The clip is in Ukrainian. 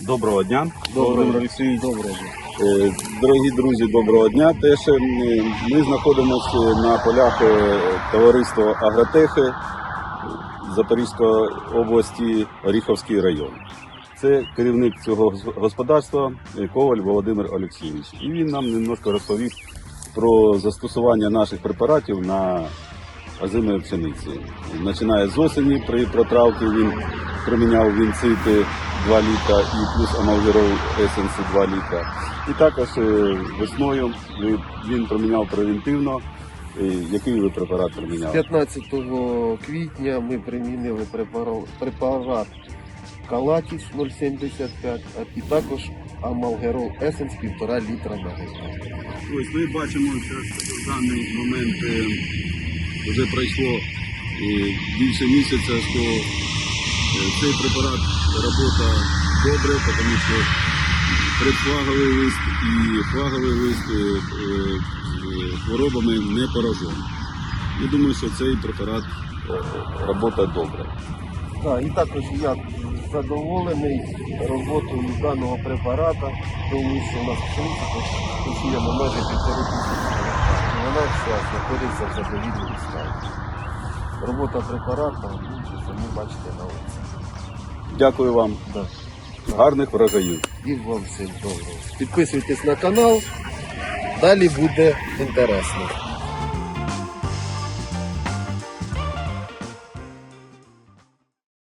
Доброго дня. Доброго. Олексій. Доброго. Е, Дорогі друзі, доброго дня. Теж е, ми знаходимося на полях е, товариства Агротехи Запорізької області, Оріховський район. Це керівник цього господарства Коваль Володимир Олексійович. І він нам немножко розповів про застосування наших препаратів на озимої пшениці. Починає з осені при протравці він приміняв вінцити 2 літра і плюс амалгірол есенси 2 літра. І також е, весною він проміняв превентивно. Е, Який ви препарат приміняв? 15 квітня ми примінили препарат, Калатіс 0,75, і також Амалгерол Есенс 1,5 літра на гектар. Ось ми бачимо, що в даний момент е, вже пройшло більше місяця, що цей препарат робота добре, тому що предфлаговий лист і флаговий лист е, е, хворобами не поражений. Я думаю, що цей препарат е, робота добре. Так, і також я задоволений роботою даного препарата, тому що у нас пшениця посіяно майже півтори тисячі Вона вся знаходиться в задовільному стані. Робота препарату, що самі бачите на вулиці. Дякую вам. Да. Гарних врожаїв. І вам всім доброго. Підписуйтесь на канал, далі буде інтересно.